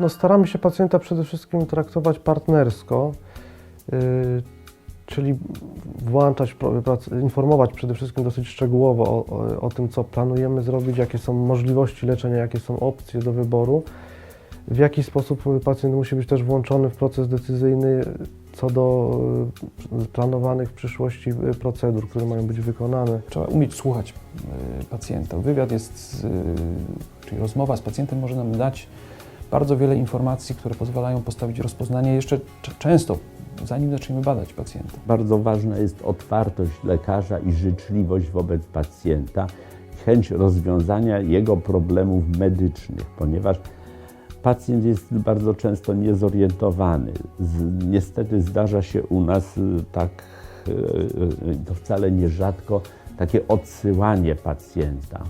No, staramy się pacjenta przede wszystkim traktować partnersko, yy, czyli włączać, informować przede wszystkim dosyć szczegółowo o, o, tym, co planujemy zrobić, jakie są możliwości leczenia, jakie są opcje do wyboru, w jaki sposób pacjent musi być też włączony w proces decyzyjny co do yy, planowanych w przyszłości yy, procedur, które mają być wykonane. Trzeba umieć słuchać y, pacjenta. Wywiad jest, y, czyli rozmowa z pacjentem może nam dać bardzo wiele informacji, które pozwalają postawić rozpoznanie jeszcze często, zanim zaczniemy badać pacjenta. Bardzo ważna jest otwartość lekarza i życzliwość wobec pacjenta, chęć rozwiązania jego problemów medycznych, ponieważ pacjent jest bardzo często niezorientowany. Niestety zdarza się u nas y, tak, y, y, to wcale nierzadko, takie odsyłanie pacjenta.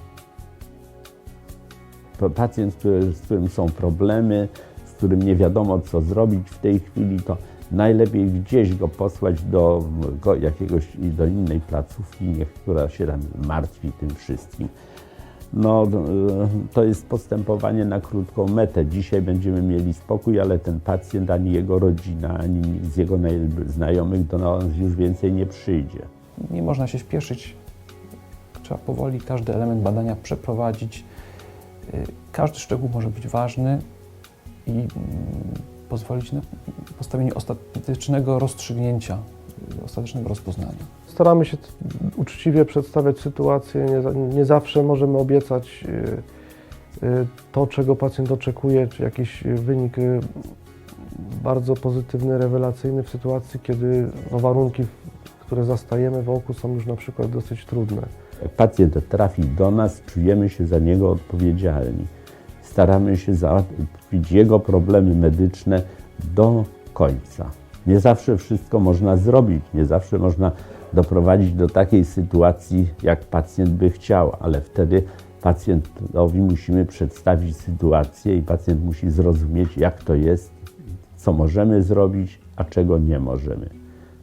Pacjent, z którym są problemy, z którym nie wiadomo co zrobić w tej chwili, to najlepiej gdzieś go posłać do go, jakiegoś do innej placówki, niech, która się tam martwi tym wszystkim. No, e, to jest postępowanie na krótką metę. Dzisiaj będziemy mieli spokój, ale ten pacjent, ani jego rodzina, ani z jego naj- znajomych do nas już więcej nie przyjdzie. Nie można się śpieszyć. Trzeba powoli każdy element badania przeprowadzić. Y, Każdy szczegół może być ważny i mm, pozwolić na postawienie ostatecznego rozstrzygnięcia, y, ostatecznego rozpoznania. Staramy się uczciwie przedstawiać sytuację. Nie, nie zawsze możemy obiecać y, to, czego pacjent oczekuje, czy jakiś wynik bardzo pozytywny, rewelacyjny w sytuacji, kiedy no, warunki, które zastajemy wokół, są już na przykład dosyć trudne. Jak pacjent trafi do nas, czujemy się za niego odpowiedzialni. Staramy się załatwić jego problemy medyczne do końca. Nie zawsze wszystko można zrobić, nie zawsze można doprowadzić do takiej sytuacji, jak pacjent by chciał, ale wtedy pacjentowi musimy przedstawić sytuację i pacjent musi zrozumieć, jak to jest, co możemy zrobić, a czego nie możemy.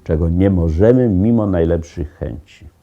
Czego nie możemy mimo najlepszych chęci.